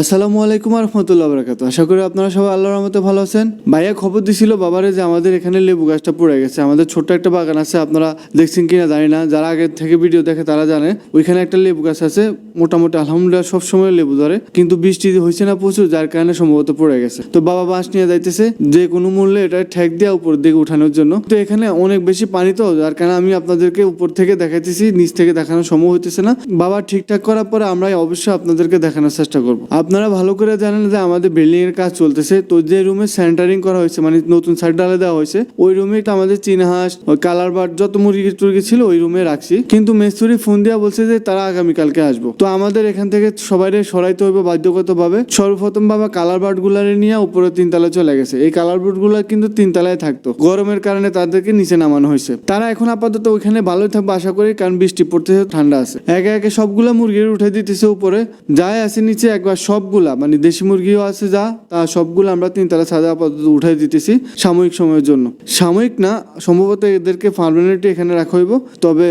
আসসালামু আলাইকুম রহমতুল্লাহ বরাকাত আশা করি আপনারা সবাই আল্লাহর রহমতে ভালো আছেন। ভাইয়া খবর দিছিল বাবারে যে আমাদের এখানে লেবু গাছটা পড়ে গেছে। আমাদের ছোট্ট একটা বাগান আছে, আপনারা দেখছেন কিনা জানি না। যারা আগে থেকে ভিডিও দেখে তারা জানে, ওইখানে একটা লেবু গাছ আছে। মোটামুটি আলহামদুলিল্লাহ সবসময় লেবু ধরে, কিন্তু বৃষ্টি হয়েছে না প্রচুর, যার কারণে সম্ভবত পড়ে গেছে। তো বাবা বাঁশ নিয়ে যাইতেছে, যে কোনো মূল্যে এটা ঠেক দেওয়া উপর দিকে উঠানোর জন্য। তো এখানে অনেক বেশি পানি তো, যার কারণে আমি আপনাদেরকে উপর থেকে দেখাইতেছি, নিচ থেকে দেখানো সম্ভব হইতেছে না। বাবা ঠিকঠাক করার পরে আমরা অবশ্যই আপনাদেরকে দেখানোর চেষ্টা করব। আপনারা ভালো করে জানেন যে আমাদের বিল্ডিং এর কাজ চলতেছে। তো যে রুমে স্যানিটারিং করা হয়েছে মানে নতুন সাইড ডালে দেওয়া হয়েছে, ওই রুমে আমাদের চীন হাঁস কালার বার্ড যত মুরগি টুরগি ছিল ওই রুমে রাখছি। কিন্তু মেস্তুরি ফোন দিয়া বলছে যে তারা আগামীকালকে আসব। তো আমাদের এখান থেকে সবাই সরাইতে হইবে বাধ্যগত ভাবে সর্বপ্রথম ভাবে কালার বার্ড গুলারে নিয়ে উপরে তিনতলায় চলে গেছে। এই কালার বার্ডগুলা কিন্তু তিনতলায় থাকতো। গরমের কারণে তাদেরকে নিচে নামানো হয়েছে। তারা এখন আপাতত ওইখানে ভালোই থাকবে আশা করি, কারণ বৃষ্টি পড়তেছে, ঠান্ডা আছে। একে একে সবগুলা মুরগির উঠে দিতেছে উপরে। যাই আছে নিচে, একবার সবগুলা মানে দেশি মুরগিও আছে যা, তা সবগুলো আমরা তিনতলা ছাদে আপাতত উঠাই দিতেছি সাময়িক সময়ের জন্য। সাময়িক না, সম্ভবত এদেরকে পার্মানেন্টলি এখানে রাখা হইব, তবে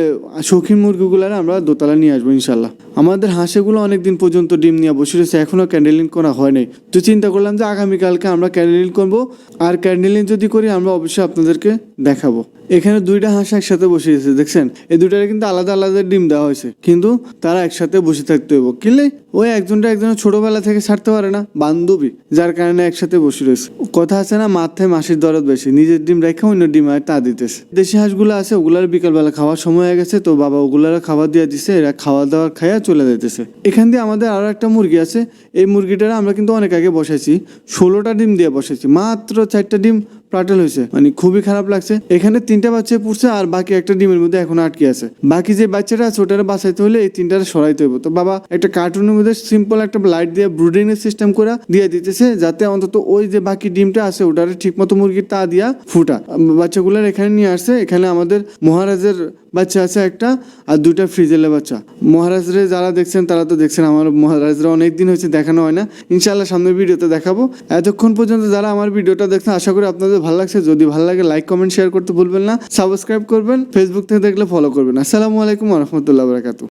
শৌখিন মুরগিগুলার আমরা দোতলা নিয়ে আসব ইনশাল্লাহ আমাদের হাঁসেগুলো অনেকদিন পর্যন্ত ডিম নিয়ে বসে রয়েছে এখনও ক্যান্ডেলিন করা হয় নাই। তো চিন্তা করলাম যে আগামীকালকে আমরা ক্যান্ডেলিন করব, আর ক্যান্ডেলিন যদি করি আমরা অবশ্যই আপনাদেরকে দেখাবো। এখানে দুইটা হাঁস একসাথে বসে গেছে দেখছেন? এই দুইটারে কিন্তু আলাদা আলাদা ডিম দেওয়া হয়েছে, কিন্তু তারা একসাথে বসে থাকতে হইব। কিনলে ওই একজনটা একজনের ছোটবেলা থেকে ছাড়তে পারে না, বান্ধবী, যার কারণে একসাথে বসে রয়েছে। কথা আছে না মাথায় মাসির দরদ বেশি, নিজের ডিম রেখে অন্য ডিম আর তা দিতেছে। দেশি হাঁসগুলো আছে, ওগুলার বিকালবেলা খাওয়ার সময় হয়ে গেছে, তো বাবা ওগুলার খাবার দিয়ে দিছে, এরা খাওয়া দাওয়া খাইয়া চলে যাইতেছে। এখান দিয়ে আমাদের আরও একটা মুরগি আছে, এই মুরগিটার আমরা কিন্তু অনেক আগে বসাইছি, ষোলোটা ডিম দিয়ে বসাইছি, মাত্র চারটা ডিম প্লাটেল হয়েছে। মানে খুবই খারাপ লাগছে। এখানে তিনটা বাচ্চা পড়ছে আর বাকি একটা ডিমের মধ্যে এখন আটকে আছে। বাকি যে বাচ্চাটা আছে, ওটারে বাঁচাইতে হলে এই তিনটারে সরাইতে হবে তো বাবা, একটা কার্টুনের মধ্যে সিম্পল একটা লাইট দিয়ে ব্রুডিং এর সিস্টেম করে দিয়ে দিতেছে, যাতে অন্তত ওই যে বাকি ডিমটা আছে, ওটারে ঠিক মতো মুরগির তা দিয়া ফুটা। বাচ্চাগুলোর এখানে নিয়ে আসছে। এখানে আমাদের মহারাজের বাচ্চা আছে একটা আর দুটা ফ্রিজেলের বাচ্চা। মহারাজরে যারা দেখছেন, তারা তো দেখছেন আমার মহারাজরা অনেক দিন হয়েছে, দেখানো হয় না। ইনশাল্লাহ সামনের ভিডিওতে দেখাবো। এতক্ষণ পর্যন্ত যারা আমার ভিডিওটা দেখছেন, আশা করি আপনাদের ভালো লাগছে, যদি ভালো লাগে লাইক কমেন্ট শেয়ার করতে ভুলবেন না। সাবস্ক্রাইব করবেন ফেসবুক থেকে দেখলে ফলো করবেন। আসসালামু আলাইকুম রহমতুল্লাহ বারাকাতু